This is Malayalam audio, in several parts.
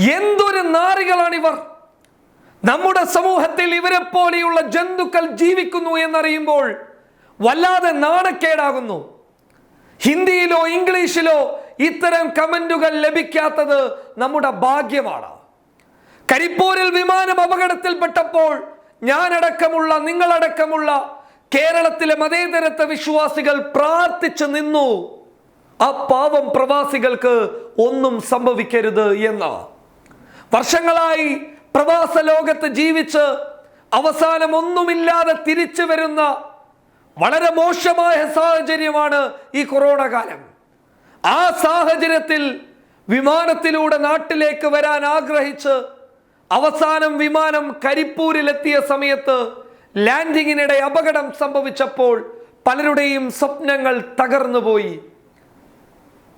എന്തൊരു നാറികളാണ് ഇവർ നമ്മുടെ സമൂഹത്തിൽ ഇവരെ പോലെയുള്ള ജന്തുക്കൾ ജീവിക്കുന്നു എന്നറിയുമ്പോൾ വല്ലാതെ നാണക്കേടാകുന്നു. ഹിന്ദിയിലോ ഇംഗ്ലീഷിലോ ഇത്തരം കമന്റുകൾ ലഭിക്കാത്തത് നമ്മുടെ ഭാഗ്യമാണ്. കരിപ്പൂരിൽ വിമാനം അപകടത്തിൽപ്പെട്ടപ്പോൾ ഞാനടക്കമുള്ള നിങ്ങളടക്കമുള്ള കേരളത്തിലെ മതേതരത്വ വിശ്വാസികൾ പ്രാർത്ഥിച്ചു നിന്നു. ആ പാവം പ്രവാസികൾക്ക് ഒന്നും സംഭവിക്കരുത് എന്ന്. വർഷങ്ങളായി പ്രവാസ ലോകത്ത് ജീവിച്ച് അവസാനം ഒന്നുമില്ലാതെ തിരിച്ചു വരുന്ന വളരെ മോശമായ സാഹചര്യമാണ് ഈ കൊറോണ കാലം. ആ സാഹചര്യത്തിൽ വിമാനത്തിലൂടെ നാട്ടിലേക്ക് വരാൻ ആഗ്രഹിച്ച് അവസാനം വിമാനം കരിപ്പൂരിലെത്തിയ സമയത്ത് ലാൻഡിങ്ങിനിടെ അപകടം സംഭവിച്ചപ്പോൾ പലരുടെയും സ്വപ്നങ്ങൾ തകർന്നുപോയി.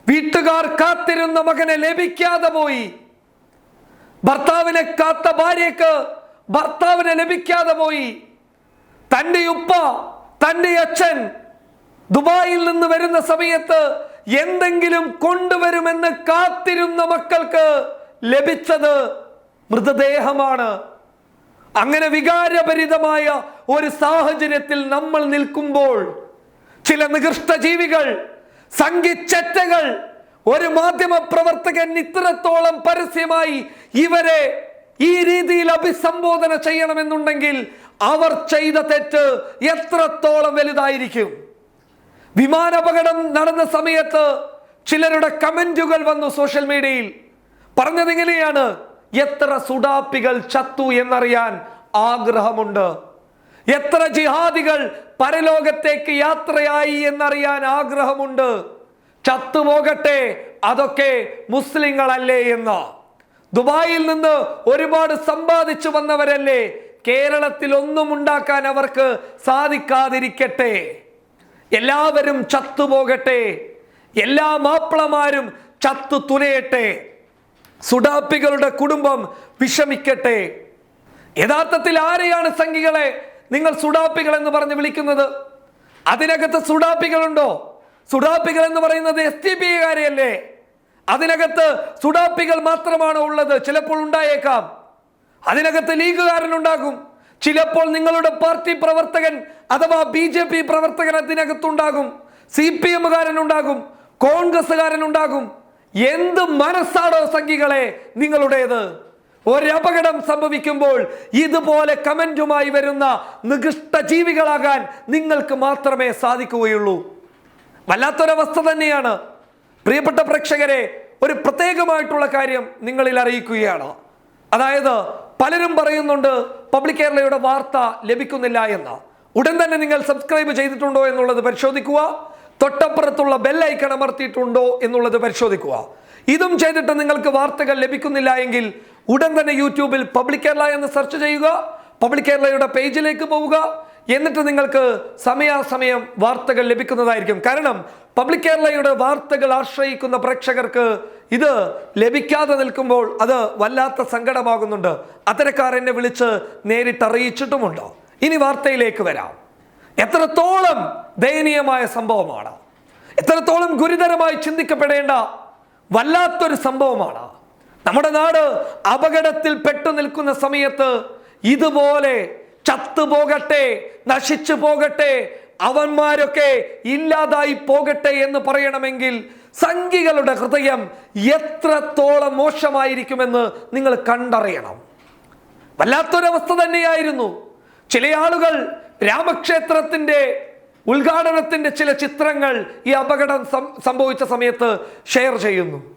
വീട്ടുകാർ കാത്തിരുന്ന മകനെ ലഭിക്കാതെ പോയി. ഭർത്താവിനെ കാത്ത ഭാര്യക്ക് ഭർത്താവിനെ ലഭിക്കാതെ പോയി. തന്റെ ഉപ്പ തന്റെ അച്ഛൻ ദുബായിൽ നിന്ന് വരുന്ന സമയത്ത് എന്തെങ്കിലും കൊണ്ടുവരുമെന്ന് കാത്തിരുന്ന മക്കൾക്ക് ലഭിച്ചത് മൃതദേഹമാണ്. അങ്ങനെ വികാരഭരിതമായ ഒരു സാഹചര്യത്തിൽ നമ്മൾ നിൽക്കുമ്പോൾ ചില നികൃഷ്ട ജീവികൾ സംഘിച്ചറ്റകൾ ഒരു മാധ്യമ പ്രവർത്തകൻ ഇത്രത്തോളം പരസ്യമായി ഇവരെ ഈ രീതിയിൽ അഭിസംബോധന ചെയ്യണമെന്നുണ്ടെങ്കിൽ അവർ ചെയ്ത തെറ്റ് എത്രത്തോളം വലുതായിരിക്കും? വിമാനാപകടം നടന്ന സമയത്ത് ചിലരുടെ കമന്റുകൾ വന്നു സോഷ്യൽ മീഡിയയിൽ. പറഞ്ഞത് എങ്ങനെയാണ് എത്ര സുഡാപ്പികൾ ചത്തു എന്നറിയാൻ ആഗ്രഹമുണ്ട്. എത്ര ജിഹാദികൾ പരലോകത്തേക്ക് യാത്രയായി എന്നറിയാൻ ആഗ്രഹമുണ്ട്. ചത്തുപോകട്ടെ അതൊക്കെ മുസ്ലിങ്ങളല്ലേ എന്ന്. ദുബായിൽ നിന്ന് ഒരുപാട് സമ്പാദിച്ചു വന്നവരല്ലേ? കേരളത്തിൽ ഒന്നും ഉണ്ടാക്കാൻ അവർക്ക് സാധിക്കാതിരിക്കട്ടെ. എല്ലാവരും ചത്തുപോകട്ടെ. എല്ലാ മാപ്പിളമാരും ചത്തു തുലയട്ടെ സുഡാപ്പികളുടെ കുടുംബം വിഷമിക്കട്ടെ. യഥാർത്ഥത്തിൽ ആരെയാണ് സംഘികളെ നിങ്ങൾ സുഡാപ്പികൾ എന്ന് പറഞ്ഞ് വിളിക്കുന്നത്? അതിനകത്ത് സുഡാപ്പികളുണ്ടോ? സുഡാപ്പികൾ എന്ന് പറയുന്നത് എസ് ടി പി കാരെയല്ലേ? അതിനകത്ത് സുഡാപ്പികൾ മാത്രമാണ് ഉള്ളത്. ചിലപ്പോൾ ഉണ്ടായേക്കാം. അതിനകത്ത് ലീഗുകാരനുണ്ടാകും. ചിലപ്പോൾ നിങ്ങളുടെ പാർട്ടി പ്രവർത്തകൻ അഥവാ ബി ജെ പി പ്രവർത്തകൻ അതിനകത്തുണ്ടാകും. C P എമ്മുകാരനുണ്ടാകും. കോൺഗ്രസ്സുകാരനുണ്ടാകും. എന്ത് മനസ്സാണോ സംഘികളെ നിങ്ങളുടേത്? ഒരപകടം സംഭവിക്കുമ്പോൾ ഇതുപോലെ കമന്റുമായി വരുന്ന നികൃഷ്ട ജീവികളാകാൻ നിങ്ങൾക്ക് മാത്രമേ സാധിക്കുകയുള്ളൂ. വല്ലാത്തൊരവസ്ഥ തന്നെയാണ്. പ്രിയപ്പെട്ട പ്രേക്ഷകരെ ഒരു പ്രത്യേകമായിട്ടുള്ള കാര്യം നിങ്ങളിൽ അറിയിക്കുകയാണ്. അതായത് പലരും പറയുന്നുണ്ട് പബ്ലിക് കേരളയുടെ വാർത്ത ലഭിക്കുന്നില്ല എന്ന്. ഉടൻ തന്നെ നിങ്ങൾ സബ്സ്ക്രൈബ് ചെയ്തിട്ടുണ്ടോ എന്നുള്ളത് പരിശോധിക്കുക. തൊട്ടപ്പുറത്തുള്ള ബെല്ലൈക്കൺ അമർത്തിയിട്ടുണ്ടോ എന്നുള്ളത് പരിശോധിക്കുക. ഇതും ചെയ്തിട്ട് നിങ്ങൾക്ക് വാർത്തകൾ ലഭിക്കുന്നില്ല എങ്കിൽ ഉടൻ തന്നെ യൂട്യൂബിൽ പബ്ലിക് കേരള എന്ന് സെർച്ച് ചെയ്യുക പബ്ലിക് കേരളയുടെ പേജിലേക്ക് പോവുക. എന്നിട്ട് നിങ്ങൾക്ക് സമയാസമയം വാർത്തകൾ ലഭിക്കുന്നതായിരിക്കും. കാരണം പബ്ലിക് കേരളയുടെ വാർത്തകൾ ആശ്രയിക്കുന്ന പ്രേക്ഷകർക്ക് ഇത് ലഭിക്കാതെ നിൽക്കുമ്പോൾ അത് വല്ലാത്ത സങ്കടമാകുന്നുണ്ട്. അത്തരക്കാർ എന്നെ വിളിച്ച് നേരിട്ട് അറിയിച്ചിട്ടുമുണ്ട് ഇനി വാർത്തയിലേക്ക് വരാം. എത്രത്തോളം ദയനീയമായ സംഭവമാണ്. എത്രത്തോളം ഗുരുതരമായി ചിന്തിക്കപ്പെടേണ്ട വല്ലാത്തൊരു സംഭവമാണ്. നമ്മുടെ നാട് അപകടത്തിൽ പെട്ടു നിൽക്കുന്ന സമയത്ത് ഇതുപോലെ ചത്തുപോകട്ടെ നശിച്ചു പോകട്ടെ അവന്മാരൊക്കെ ഇല്ലാതായി പോകട്ടെ എന്ന് പറയണമെങ്കിൽ സംഘികളുടെ ഹൃദയം എത്രത്തോളം മോശമായിരിക്കുമെന്ന് നിങ്ങൾ കണ്ടറിയണം. വല്ലാത്തൊരവസ്ഥ തന്നെയായിരുന്നു. ചില ആളുകൾ രാമക്ഷേത്രത്തിന്റെ ഉദ്ഘാടനത്തിന്റെ ചില ചിത്രങ്ങൾ ഈ അപകടം സംഭവിച്ച സമയത്ത് ഷെയർ ചെയ്യുന്നു.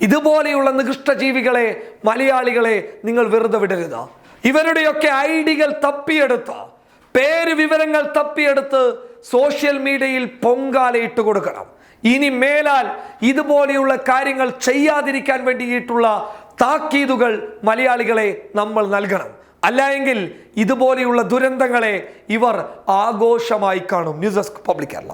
ഇതുപോലെയുള്ള നികൃഷ്ട ജീവികളെ മലയാളികളെ നിങ്ങൾ വെറുതെ വിടരുത്. ഇവരുടെയൊക്കെ ഐഡികൾ തപ്പിയെടുത്ത്. പേര് വിവരങ്ങൾ തപ്പിയെടുത്ത് സോഷ്യൽ മീഡിയയിൽ പൊങ്കാലയിട്ട് കൊടുക്കണം. ഇനി മേലാൽ ഇതുപോലെയുള്ള കാര്യങ്ങൾ ചെയ്യാതിരിക്കാൻ വേണ്ടിയിട്ടുള്ള താക്കീതുകൾ മലയാളികളെ നമ്മൾ നൽകണം. അല്ല എങ്കിൽ ഇതുപോലെയുള്ള ദുരന്തങ്ങളെ ഇവർ ആഘോഷമായി കാണും. News desk public Kerala.